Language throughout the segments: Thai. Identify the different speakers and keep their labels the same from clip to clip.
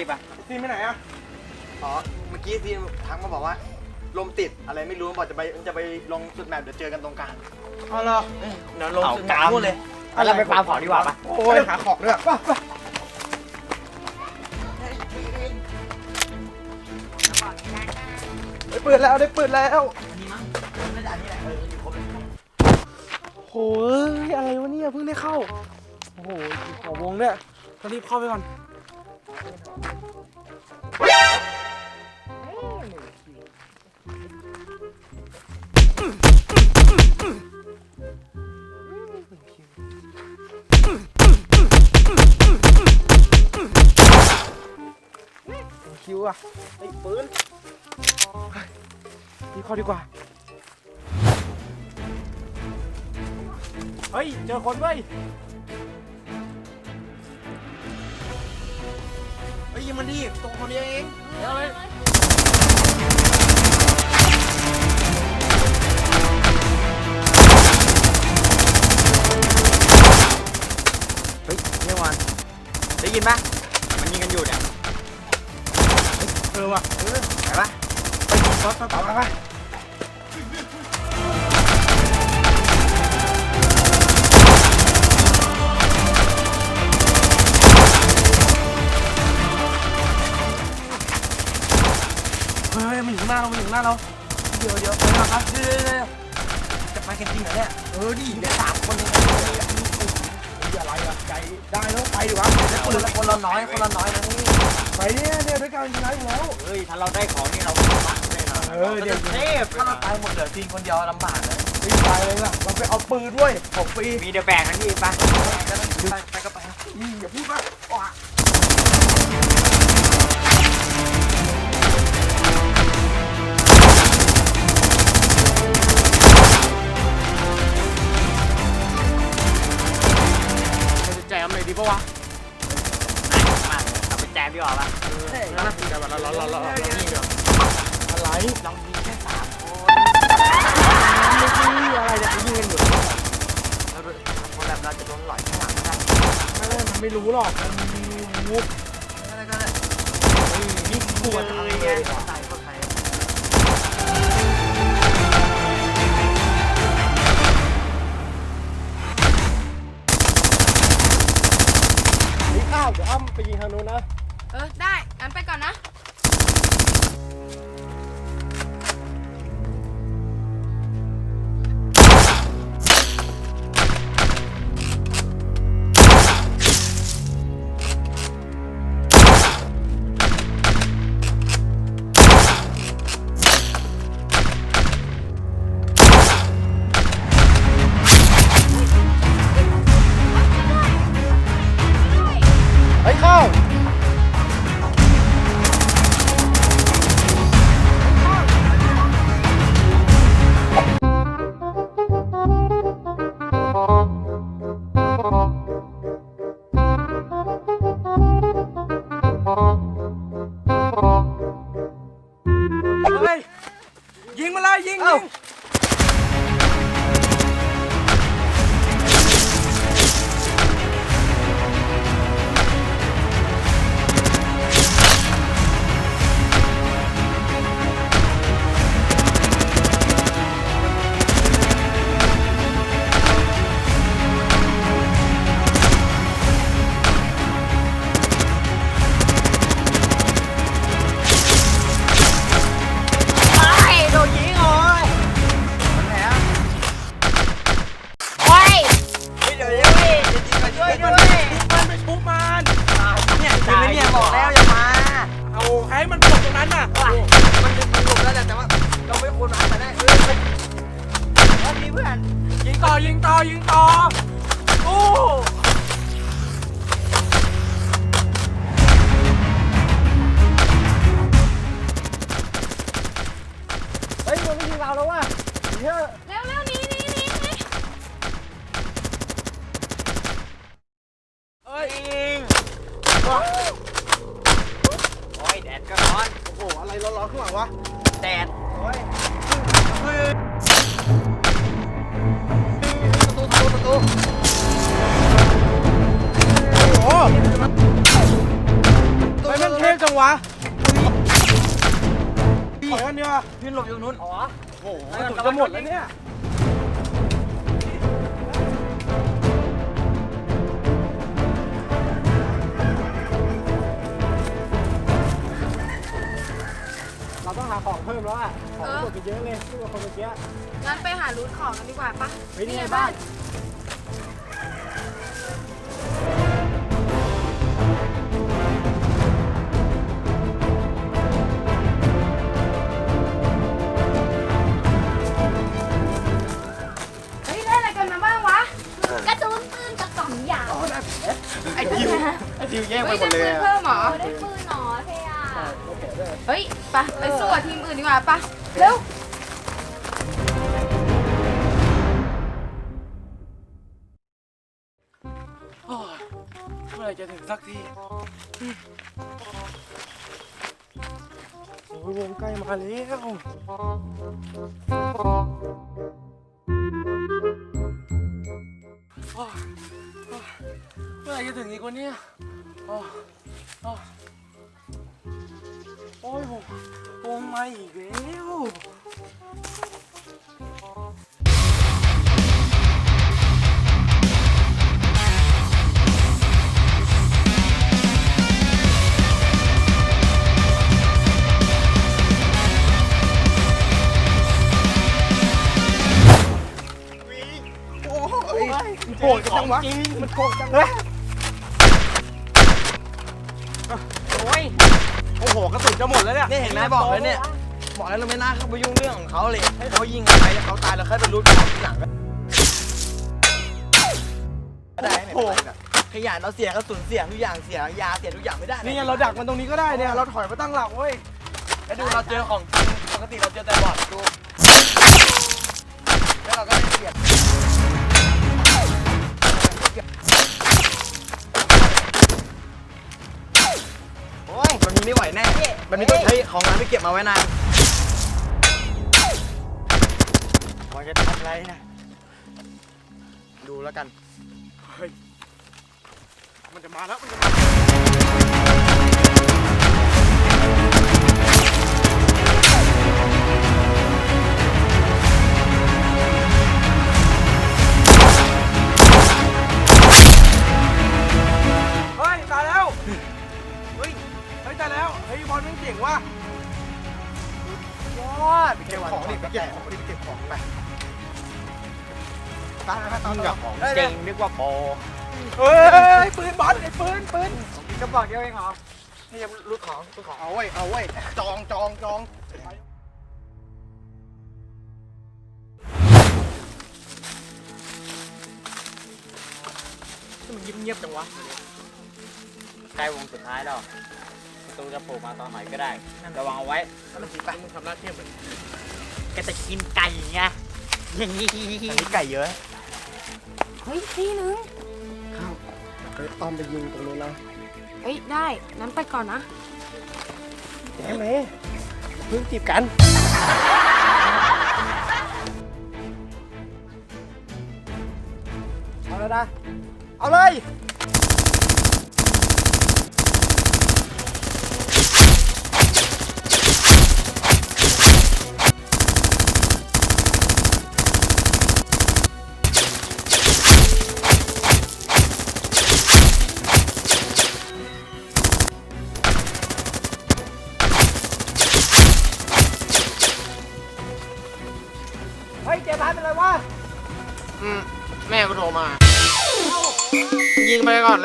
Speaker 1: ดิปะ
Speaker 2: ซีนไปไหนอะ
Speaker 3: อ๋อเมื่อกี้ทีมทักมาบอกว่า ลมติดอะไรไม่รู้บอกจะไปจะไปลงสุดแมปเดี๋ยวเจอกันตรงกลาง
Speaker 2: เอาเหรอ
Speaker 3: เดี๋ยวลงสุดแมปนู่นเลย
Speaker 1: เอาเราไปฟาร์มของดีกว่าปะ
Speaker 2: โอ้ยหาของด้วยไปไปได้ปืนแล้วได้ปืนแล้ว
Speaker 3: นี่มั้งน่าจะอันนี้แหละเอออยู่ครบเลย
Speaker 2: โอ้ยอะไรวะเนี่ยเพิ่งได้เข้า โอ้โหขอวงเนี่ยต้องรีบเข้าไปก่อน คิวอะไอ้ปืนรีข้าดีกว่า เฮ้ย เจอคนเว้ย
Speaker 3: เฮ้ยยิงมันดิตรงคนเดียวเอง
Speaker 2: เอาเลย ยิน
Speaker 1: ปะมันยิงกันอยู่เนี่ย
Speaker 2: เออว่ะเออ
Speaker 1: ไหนปะ
Speaker 2: ไปไปไปไปไปเฮ้ยมันอยู่ข้างหน้าเรามันอยู่ข้างหน้าเรา เดี๋ยวเดี๋ยวไปนะครับเดี๋ยวเดี๋ยวเดี๋ยว
Speaker 3: จะไปกันจริงเหรอเนี่ย
Speaker 2: เออดิเดี๋ยวสามคนเองอย่าอะไรอะ ใจได้แล้วไปดิวะ
Speaker 3: คนละคนละน้อยคนละน้อยนะนี่
Speaker 2: ไปเนี่ยเนี่ยด้วยกันย้ายอยู่แล้ว
Speaker 1: เฮ้ยถ้าเราได้ของนี่เราปักแน่นอน
Speaker 2: เออเดี๋ยว
Speaker 1: เทพ
Speaker 3: ถ้าเราตายหมดเหลือทีมคนเดียวลำบากเลย
Speaker 2: รีบไปเลยล่ะเราไปเอาปืนด้วยของฟรี
Speaker 1: มีเดี๋ยวแบ่งกันที่ปะ
Speaker 3: ไปไปก็ไป
Speaker 2: นี่อย่าพูดมาก
Speaker 1: ดีปะวะมาเอาไปแจมดีกว่าปะ
Speaker 2: นั่นนะแต่ว่าเราเราเราเราเรานี่เดี๋ยวอะไร
Speaker 3: เรามีแค่สามคน
Speaker 2: ไม่ใช่อะไรเนี่ยเขายิงกันอยู่
Speaker 3: แล้วคนแบบเราจะโดนหลอยข้างหลังนะ
Speaker 2: ไม่ได้มันไม่รู้หรอกมันรู้
Speaker 3: ก็ได้ก็ได้
Speaker 2: นี่ปวด
Speaker 3: ทำ
Speaker 2: อะไร
Speaker 3: ยังไง นะ
Speaker 4: เออได้
Speaker 2: ยิงต่
Speaker 3: อ
Speaker 2: ยิงต่อยิงต่อโอ้เฮ้ยมันไม่ยิงเราแล้วว่ะเฮ้ย ถอยกันดีกว่า
Speaker 3: พี่หลบอยู่นู้น
Speaker 2: โอ้โหกระสุนจะหมดแล้วเนี่ยเราต้องหาของเพิ่มแล้วอะของหมดไปเยอะเลยที่ว่าคนเมื่อกี้
Speaker 4: งั้นไปหารูทของกันดีกว่าปะ
Speaker 2: เฮ้ยนี่ไงบ้าน
Speaker 4: ดิว
Speaker 3: ไอ้ดิวแย่งไป
Speaker 4: เฮ้ย
Speaker 3: หม
Speaker 4: ได้
Speaker 3: ดเลย
Speaker 4: ปืน
Speaker 3: อะ
Speaker 4: เพิ่มเหรอ
Speaker 5: เอาได้ปืนหนอเทีย
Speaker 4: เฮ้ยไปไปสู้กับทีมอื่นดีกว่าปะเร็ว
Speaker 2: โอ้ยเมื่อไหร่จะถึงสักทีโอ้ยวงใกล้มาแล้ว จะถึงอีกวันนี้โอ้ยโอ้ยโอ้ยผมวงมาอีกแล้ว
Speaker 3: โหดจังวะ
Speaker 2: มันโกงจังเล
Speaker 3: โอ้
Speaker 2: โหกระสุนจะหมดแล้วเนี่ย
Speaker 3: นี่เห็นไหมบอกแล้วเนี่ย บอกแล้วเราไม่น่าเข้าไปยุ่งเรื่องของเขาเลย ให้เขายิงกันไปแล้วเขาตายแล้วค่อยไปรู้เขาทีหลังก็ได้ไม่เป็นไรแบบขยันเราเสียกระสุนเสียทุกอย่างเสียยาเสียทุกอย่างไม่ได้
Speaker 2: นี่ไงเราดักมันตรงนี้ก็ได้เนี่ยเราถอยมาตั้งหลักเว้ย
Speaker 3: แล้วดูเราเจอของจริงปกติเราเจอแต่บอดดูแล้วเราก็ได้เสียบ นมีไม่ไหวแน่มันมีต้องใช้ของร้านที่เก็บมาไว้นานมันจะทำอะไรนะ ดูแล้วกัน
Speaker 2: มันจะมาแล้ว มันจะมา
Speaker 3: ของดิไปเก็บของดิไปเก็บของไปตายแล้วตายแล้วของเก่งนึกว่าโป
Speaker 2: เฮ้ยปืนบอลไอ้ปืนปืน
Speaker 3: กระบอกเดียวเองเหรอนี่ยังรูดของรูดของเอาไว้เอาไว้จองจองจองมันเงียบๆจังวะ
Speaker 1: ใกล้วงสุดท้ายแล้วประตูจะโผล่มาตอนไหนก็ได้ ระวังเอาไว้
Speaker 3: มันคิดไปมึงทำหน้าที่เหมือน
Speaker 1: ก็จะกินไก่ไง
Speaker 3: อันนี้ไก่เยอะ
Speaker 4: เฮ้ยที่นึง
Speaker 2: ตอมไปยิงตรงนู้นนะ
Speaker 4: เฮ้ยได้งั้นไปก่อนนะ
Speaker 2: ใช่ไหมเพิ่งจีบกัน เอาแล้วนะ เอาเลย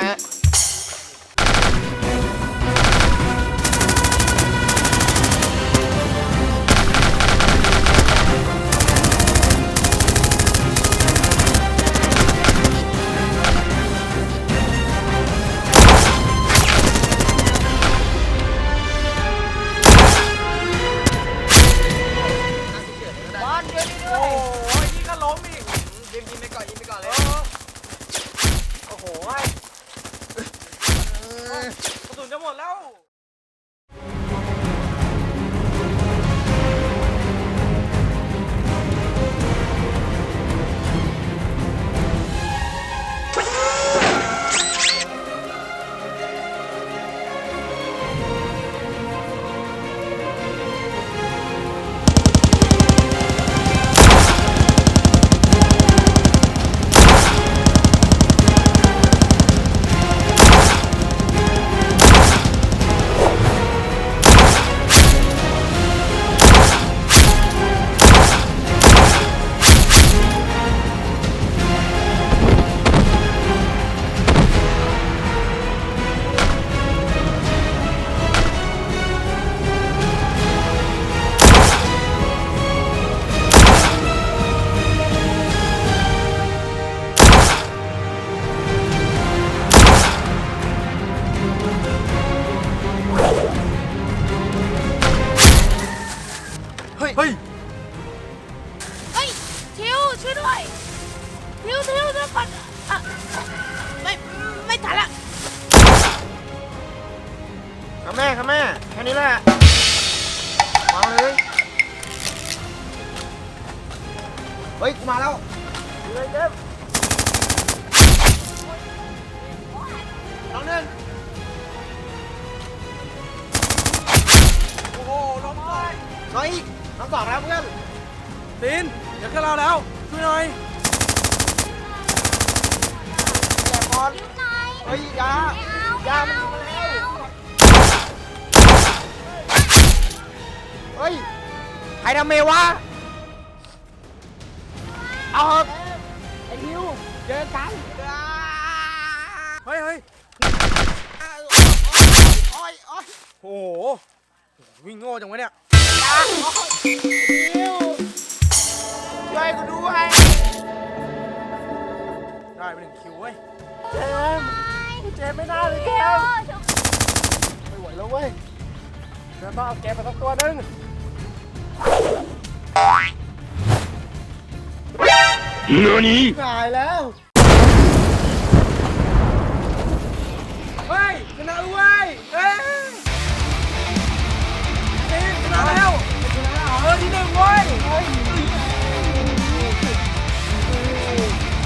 Speaker 2: ยิ
Speaker 3: ทิ
Speaker 2: ว
Speaker 4: ช่วยด้วยทิวทิวเดี๋ยวก่อนอะไม่ไม่ทันละ
Speaker 3: ครับแม่ครับแม่แค่นี้แหละวางเลยเฮ้ยกูมาแล้วเลยเจ็บน้องหนึ่งโอ้โหน้องสองน้องอีกน้องสองแล้วเพื่อน
Speaker 2: ตีน เดี๋ยวก็เราแล้วช่วยหน่อย
Speaker 3: แย่บอล
Speaker 5: อยู่ไหน
Speaker 3: เฮ้ยยา
Speaker 5: ไม่เอา
Speaker 3: ยามันยิงมาแล้วเฮ้ยใครทำเมวะเอาเถอะ
Speaker 2: ไอ้ทิวเจอกันเฮ้ยเฮ้ย
Speaker 3: โอ้ยโอ้ย
Speaker 2: โอ้โหวิ่งโง่จังวะเนี่ย
Speaker 3: ช่วยกูด้วย
Speaker 2: ได้ไปหนึ่งคิวเว้ย
Speaker 3: เจมส์เจมส์ไม่น่าเลยเจมส์ไม่ไหวแล้วเว้ย
Speaker 2: เดี๋ยวต้องเอาแกไปสักตัวหนึง
Speaker 3: 何ตายแล้ว
Speaker 2: เฮ้ชนะเว้ยเอ้ยส์ชนะแล้วชนะแล้วเออที่หนึ่งเว้ย